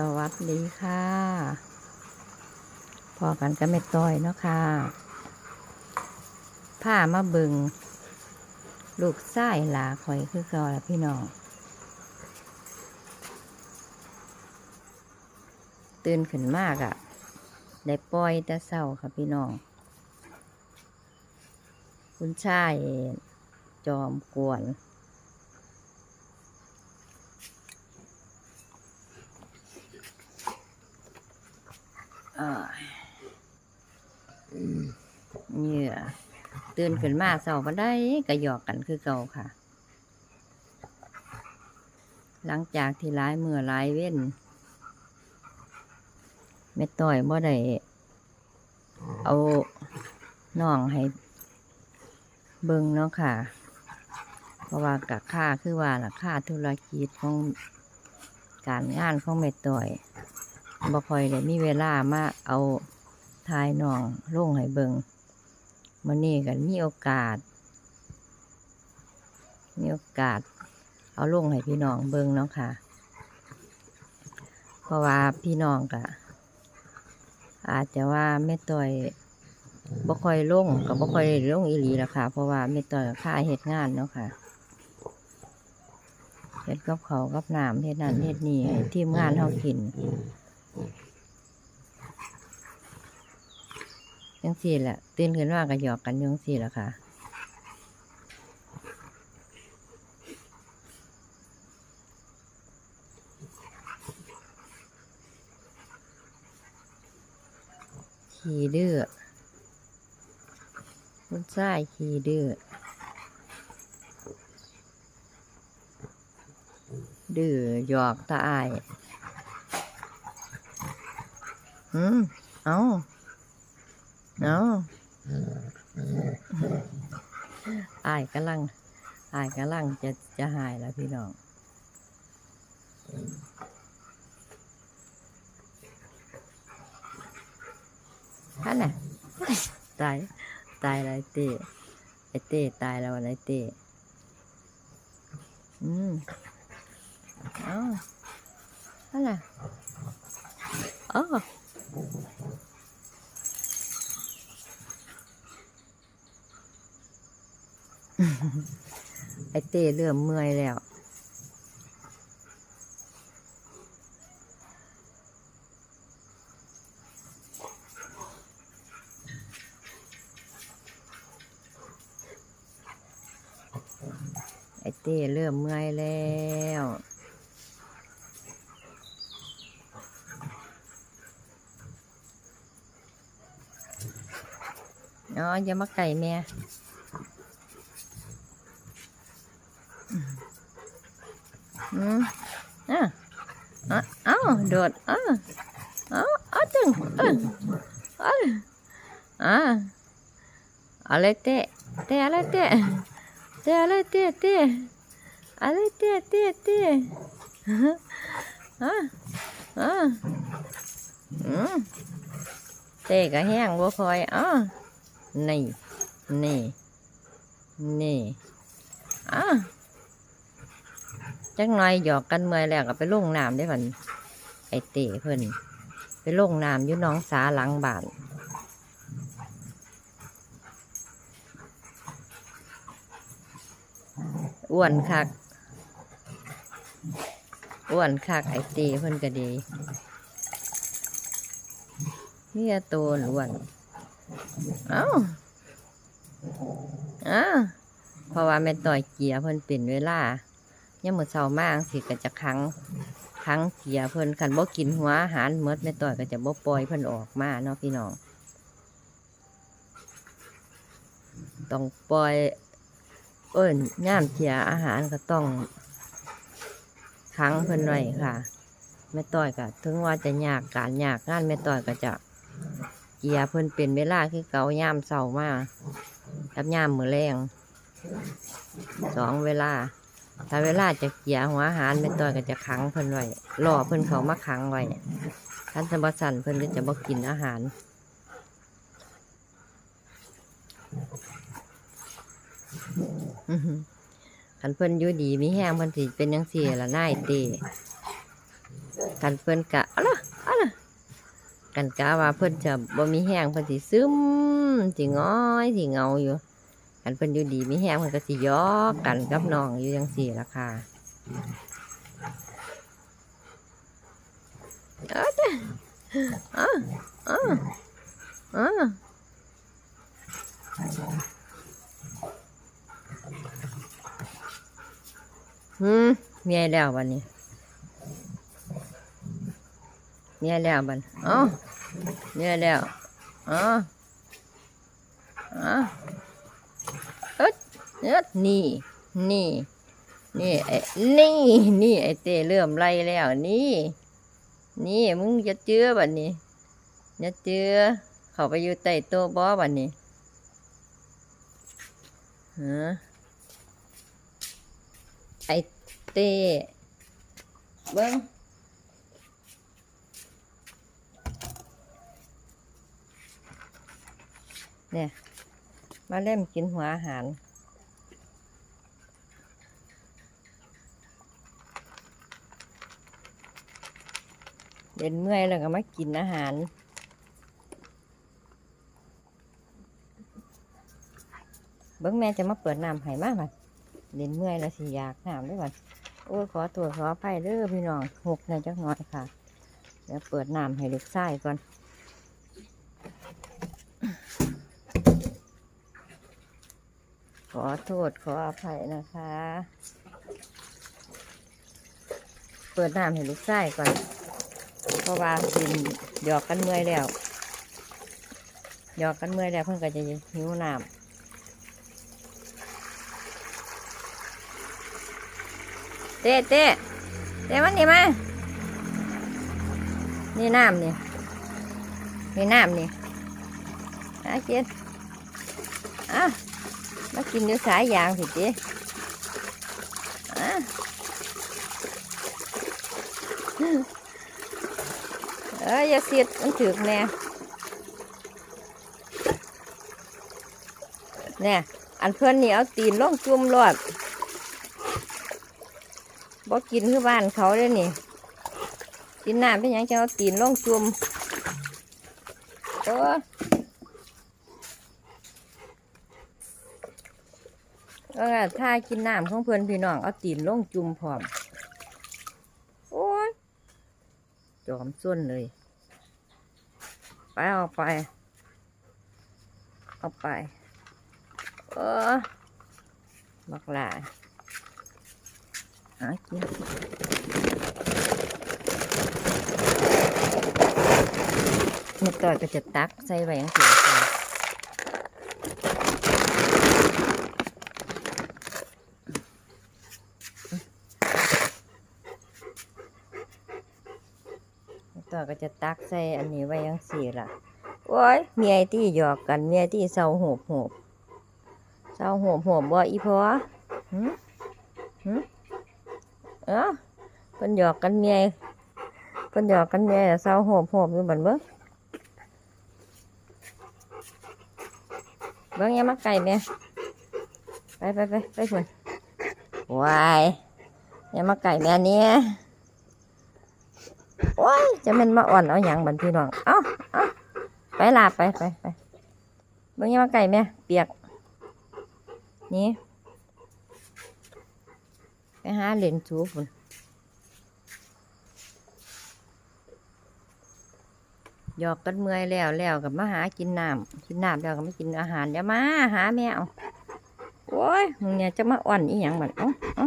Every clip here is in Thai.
สวัสดีค่ะ พอกันก็ไม่ต้อยเนาะค่ะผ้ามาบิงลูกไส้หลาข่อยคือเก่าละพี่น้อง ตื่นขึ้นมากอะ่ะ ได้ปล่อยแต่เศร้าค่ะพี่น้อง คุณชายจอมกวน อ่อเหงื่อตื่นขึ้นมาเสาบันได้ก็หยอกกันคือเก่าค่ะ หลังจากที่ร้ายเมื่อร้ายเว้นแม่ต่อยบ่ได้เอาน้องให้เบิ่งเนาะค่ะ เพราะว่ากับค่าคือว่าล่ะค่าธุรกิจของการงานของแม่ต่อย บ่ค่อยได้มีเวลามาเอาทายน้องลงให้เบิงมื้อนี้กันมีโอกาส มีโอกาส เอาลงให้พี่น้องเบิงเนาะค่ะ เพราะว่าพี่น้องก็อาจจะว่าแม่ต่อยบ่ค่อยลงก็บ่ค่อยได้ลงอีหลีละค่ะ เพราะว่าแม่ต่อยค่าเฮ็ดงานเนาะค่ะเฮ็ดกับเขากับน้ำเฮ็ดนั่นเฮ็ดนี่ทีมงานเฮากิน จังสี่แหละตื่นขึ้นมาก็หยอกกันยังสี่แหละค่ะขี่ดื้อคุณชายขี่ดื้อดื้อหยอกตาอาย อืมเอาเอาอายกำลังอายกำลังจะจะหายแล้วพี่น้องท่านน่ะตาย ตายอะไรเต้ไอเต้ตายแล้วอะไรเต้อืมเอ้าท่านน่ะอ๋อ ไอเต้เริ่มเมื่อยแล้วไอเต้เริ่มเมื่อยแล้ว อ๋ออย่ามาไก่แม่อืมอะอะเอ้าโดดอะเอ้าเอาจึงเออเอออะอะไรเตะเตะอะไรเตะเตะอะไรเตะเตะอะไรเตะเตะเตะอะอะอืมเตะก็แห้งบ่คอยอะ นี่ นี่ นี่อะจักหน่อยหยอกกันเมื่อยแล้วก็ไปลงน้ำได้บันไอเตะเพิ่นไปลงน้ำอยู่น้องสาหลังบ้านอ้วนคักอ้วนคักไอเตะเพิ่นก็ดีเนี่ยโตนอ้วน เอ้าอ้าเพราะว่าแม่ต่อยเกียร์เพิ่นเป็นเวลายามมื้อเช้ามากสิก็จะคังคังเกียเพิ่นคันบ่กินหัวอาหารเมดแม่ต่อยก็จะบ่ปล่อยเพิ่นออกมาเนาะพี่น้องต้องปล่อยเอิ้นย่ามเกียอาหารก็ต้องคังเพิ่นไว้ค่ะแม่ต่อยก็ถึงว่าจะยากการยากงานแม่ต่อยก็จะ กียเพิ่นเป็นเวลาคือเก่ายามเช้ามากับยามมือแรงสองเวลา ถ้าเวลาจะเกียหัวอาหารเป็นตัวก็จะขังเพิ่นไว้รอเพิ่นเขามาขังไว้ท่านจะบสั่นเพิ่นก็จะบ่กินอาหารอื้อหือคันเพิ่นอยู่ดีมีแห้งเพิ่นสิเป็นจังซี่ละน่ายเตกันเพิ่นกะอาล่ะเอาล่ะ กันกะว่าเพิ่นจะบ่มีแห้งเพิ่นสิซึมสิง้อยสิเงาอยู่กันเพิ่นอยู่ดีมีแห้งเพิ่นก็สิยอกกันกับน้องอยู่จังซี่ละค่ะเอาเด้อเอาเอาเอาหืมเมียแล้ววันนี้ เนี่ยแล้วบันอ๋อเนี่ยแล้วอ๋ออ๋อเอ๊ดเอ๊ดนี่นี่นี่ไอ้นี่ นี่ไอ้เต้เริ่มไล่แล้วนี่ นี่มึงจะเจือบัดนี้จะเจือเขาไปอยู่ใต้โต๊ะบอบัดนี้ฮะไอ้เต้เบิ้ง เนี่ย มาเล่มกินหัวอาหาร เด่นเมื่อยแล้วก็มากินอาหารเบิ้งแม่จะมาเปิดน้ำให้มากมันเด่นเมื่อยแล้วสิอยากน้ำด้วยก่อนโอ้ยขอตัวขออภัยเด้อพี่น้องหกในจักหน่อยค่ะ เดี๋ยวเปิดน้ำให้ลูกชายก่อน ขอโทษขออภัยนะคะ เปิดน้ำให้ลูกชายก่อน เพราะว่ากินหยอกกันเมื่อยแล้วหยอกกันเมื่อยแล้วเพิ่นก็จะหิวน้ำเต้เต้เต้มันนี่มา นี่น้ำนี่ นี่น้ำนี่อากินอะ มากินเดี๋ยสายยางสิจีอะเอ้ยอย่าเสียดมันถึกแน่เนี่ยอันเพื่อนนี่เอาตีนล่องจุ่มรอดบ่กินคือบ้านเขาเลยนี่ กินน้ำเป็นยังจะเอาตีนล่องจุ่มโอ้ แล้วก็ถ้ากินน้ำของเพื่อนพี่น้องเอาตีนลงจุ่มพร้อม โอ้ยจอมส่วนเลย ไปเอาไปเอาไป เออบักหลาหากินนี่ต่อยก็จะตักใส่ไว้อยังเสียค่ะ ต่อ ก็จะตักใส่อันนี้ไว้ยังสี่ล่ะโอ้ยเมียที่หยอกกันเมียที่เศร้าโหบโหบเศร้าโหบโหบบ่อีพอหึหึเอ้าเพิ่นหยอกกันเมียเพิ่นหยอกกันเมียเศร้าโหบโหบอยู่บันเบิ้งเบิ้งยังมาไก่เมียไปไปไปไปชวนวายยังมาไก่แม่เนี่ย โอ้ยจะเป็นมาอ่อนเอาอย่างบันพี่น้อง เอ้าเอ้าไปลาไปไปไปเบิ่งยังมาไก่แม่เปียก นี่ไปหาเหรียญชูฝุ่นหยอกกันเมื่อยแล้วแล้วกับมาหากินน้ำกินน้ำแล้วก็มากินอาหารเดี๋ยวมาหาแมวโอ้ยมึงเนี่ยจะมาอ่อนอีหยังบัดเอ้าเอ้า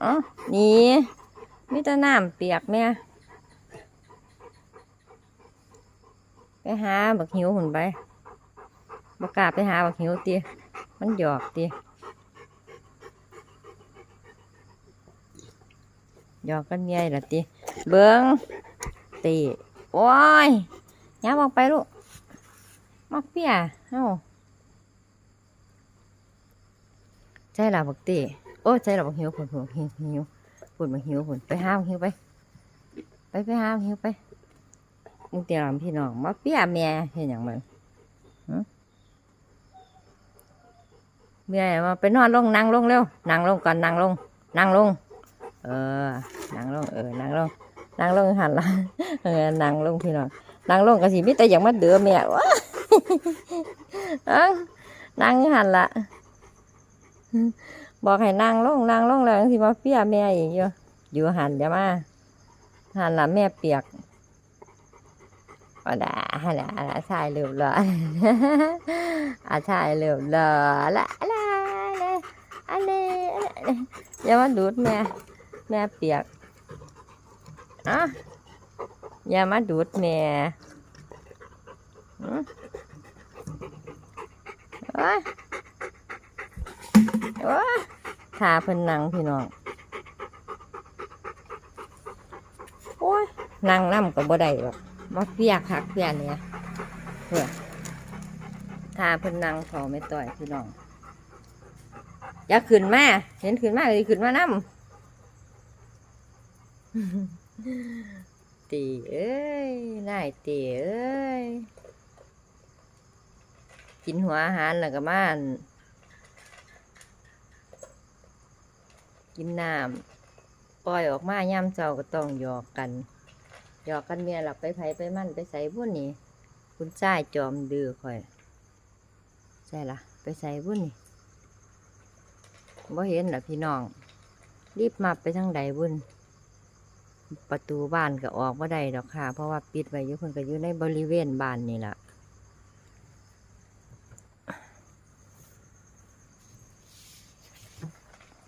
เอ้านี่มีแต่น้ำเปียกแม่ ไปหาบักหิวหุ่นไปบักกาไปหาบักหิวตีมันหยอกตีหยอกกันใหญ่ละตีเบิ้งตีโอ้ยย้ำออกไปลูกมักเปียเอ้าใช่ละบักตีโอ้ใช่ละบักหิวผุนผุนหิวหิวผุนบักหิวผุนไปหาบักหิวไป ไปไปหาบักหิวไป มึงเตียมพี่น้องมาเปียแม่เห็นอย่างมันหึเมียมาไปนอนลงนั่งลงเร็วนั่งลงก่อนนั่งลงนั่งลง เออนั่งลงเออนั่งลงนั่งลงหันละเออนั่งลงพี่น้องนั่งลงก็สิมีแต่อย่างมาเดือแม่วะเอ้านั่งหันละบอกให้นั่งลงนั่งลงแล้วสิมาเปียแม่อีกอยู่อยู่หันจะมาหันละแม่เปียก ก็ได้หันละละชายเรียบร้อยอาชายเรียบร้อยละละละอันนี้อย่ามาดูดแม่แม่เปียกอะอย่ามาดูดแม่อืมอ้ยโอ้ยทาเพิ่นนั่งพี่น้องโอ้ยนั่งน้ำก็บ่ได้หรอก มาเปียกคักเปียเนี่ยเพื่อทาเพิ่นนั่งเขาไม่ต่อยพี่น้องอย่าขึ้นมาเห็นขึ้นมาก็สิขึ้นมานํตีเอ้ยนายตีเอ้ยกินหัวอาหารแล้วก็มานกินน้ำปล่อยออกมาย่ำเจ้าก็ต้องหยอกกัน หยอกกันเมียหลับไปไผไปมั่นไปใส่บุ่นนี่คุณชายจอมดื้อคอยใช่ละไปใส่บุ่นนี่บ่เห็นล่ะพี่น้อง รีบมาไปทางใดบุ่นประตูบ้านก็ออกว่าได้ดอกค่ะ เพราะว่าปิดไว้ยู่เพิ่นก็อยู่ในบริเวณบ้านนี่แหละ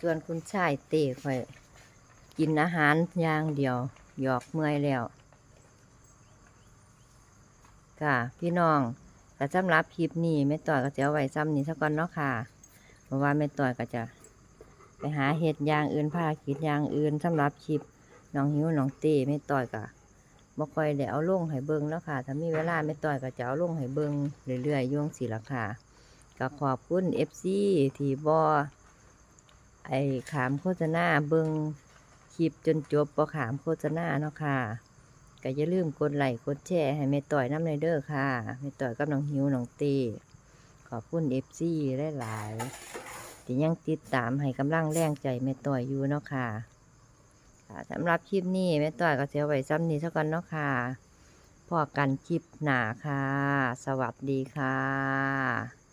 ส่วนคุณชายเต้ค่อย กินอาหารอย่างเดียว หยอกเมื่อยแล้ว ค่ะ พี่น้องแต่สำหรับคลิปนี้แม่ต่อยก็จะเอาไว้ซ้ำนี้สักก่อนเนาะค่ะ เพราะว่าแม่ต่อยก็จะ ไปหาเห็ดยางอื่นภารกิจอย่างอื่นสำหรับคลิปน้องหิวน้องเต้แม่ต่อยก็บ่ค่อยได้เอาลงให้เบิ่งแล้วค่ะ ถ้ามีเวลาแม่ต่อยก็จะเอาลงให้เบิ่งเรื่อยๆอยุ่จั่งสิละค่ะก็ขอบคุณ FC ที่บ่ไอ้ขามโฆษณาเบิงคลิปจนจบบ่ขามโฆษณาเนาะค่ะ ก็อย่าลืมกดไลค์กดแชร์ให้แม่ต่อยน้ำในเด้อค่ะแม่ต่อยกับน้องหิวน้องเต้ขอบคุณ FC หลายๆที่ยังติดตามให้กำลังแรงใจแม่ต่อยอยู่เนาะค่ะสำหรับคลิปนี้แม่ต่อยก็เสียไว้ซ้ำนี้สักกันเนาะค่ะพอกันคลิปหนาค่ะ สวัสดีค่ะ